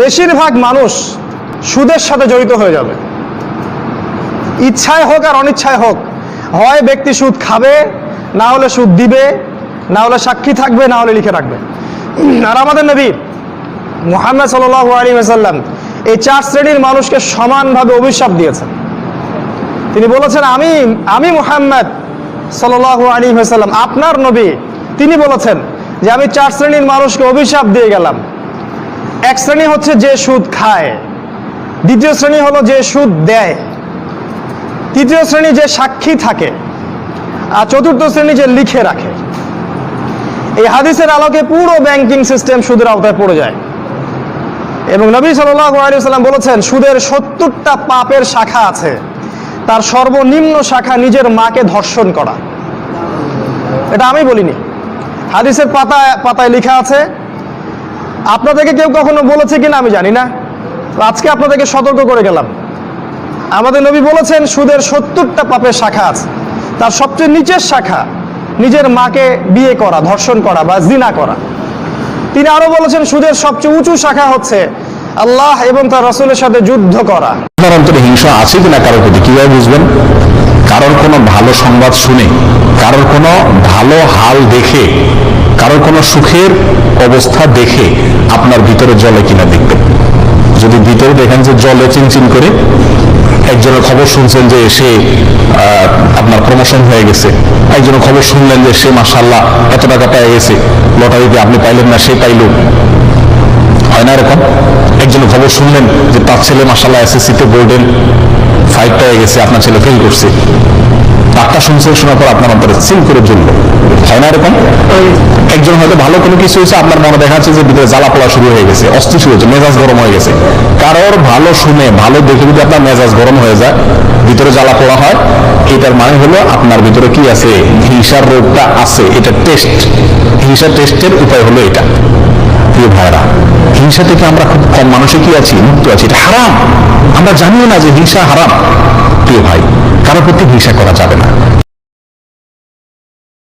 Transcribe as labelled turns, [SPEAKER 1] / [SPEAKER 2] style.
[SPEAKER 1] বেশিরভাগ মানুষ সুদের সাথে জড়িত হয়ে যাবে। ইচ্ছায় হোক আর অনিচ্ছায় হোক, হয় ব্যক্তি সুদ খাবে, না হলে সুদ দিবে, না হলে সাক্ষী থাকবে, না হলে লিখে রাখবে। আর আমাদের নবী মুহাম্মদ সাল্লাহ আলী সাল্লাম এই চার শ্রেণির মানুষকে সমানভাবে অভিশাপ দিয়েছেন। তিনি বলেছেন, আমি আমি মুহাম্মদ সাল্লাহ আলী সাল্লাম আপনার নবী। তিনি বলেছেন যে, আমি চার শ্রেণির মানুষকে অভিশাপ দিয়ে গেলাম। এক শ্রেণি হচ্ছে যে সুদ খায়, দ্বিতীয় শ্রেণি হলো যে সুদ দেয়, তৃতীয় শ্রেণি যে সাক্ষী থাকে, আর চতুর্থ শ্রেণি যে লিখে রাখে। এই হাদিসের আলোকে পুরো ব্যাংকিং সিস্টেম সুদের আওতায় পড়ে যায়। এবং নবী সাল্লাম বলেছেন, সুদের সত্তরটা পাপের শাখা আছে, তার সর্বনিম্ন শাখা নিজের মাকে ধর্ষণ করা। এটা আমি বলিনি। হাদিসের পাতায় পাতায় লেখা আছে আপনাদেরকে কেউ কখনো বলেছে কিনা আমি জানি না। আজকে আপনাদেরকে সতর্ক করে গেলাম। আমাদের নবী বলেছেন, সুদের সত্তরটা পাপের শাখা আছে। তার সবচেয়ে নিচের শাখা নিজের মাকে বিয়ে করা, ধর্ষণ করা বা জিনা করা। তিনি আরও বলেছেন, সুদের সবচেয়ে উঁচু শাখা হচ্ছে আল্লাহ এবং তার রসুলের সাথে যুদ্ধ করা।
[SPEAKER 2] হিংসা আছে কিনা কারোর প্রতি? কীভাবে বুঝবেন? কোনো ভালো সংবাদ শুনে, কারোর কোনো ভালো হাল দেখে, কারোর কোনো সুখের অবস্থা দেখে আপনার ভিতরে জলে কিনা দেখবেন। যদি ভিতরে দেখেন যে জলে চিনচিন করে, একজনের খবর শুনছেন যে সে আপনার প্রমোশন হয়ে গেছে, একজনের খবর শুনলেন যে সে মাসাল্লাহ এত টাকা পেয়ে গেছে লটারিতে আপনি পাইলেন না, সে পাইল। হয় না এরকম? একজন খবর শুনলেন যে তার ছেলে মাসাল্লাহ এসএসসিতে বোর্ডের ফাইভ পেয়ে গেছে, আপনার ছেলে ফেল করছে। তারটা শুনছেন শোনার পর আপনার অন্তরে সিল করে জ্বলল। হয় না এরকম? একজন হয়তো ভালো কোনো কিছু হয়েছে, আপনার মনে দেখা যাচ্ছে যে ভিতরে জ্বালা পোড়া শুরু হয়ে গেছে, অস্থির শুরু হয়েছে মেজাজ গরম হয়ে গেছে। কারোর ভালো শুনে, ভালো দেখে যদি আপনার মেজাজ গরম হয়ে যায়, ভিতরে জ্বালা পোড়া হয়, এটার মানে হলো আপনার ভিতরে কি আছে? হিংসার রোগটা আছে, এটা টেস্ট হিংসা টেস্টের উপায় হলো এটা। প্রিয় ভাইরা হিংসা থেকে আমরা খুব কম মানুষে কি আছি? মুক্ত আছি, এটা হারাম। আমরা জানিও না যে হিংসা হারাম। প্রিয় ভাই কারোর প্রতি হিংসা করা যাবে না।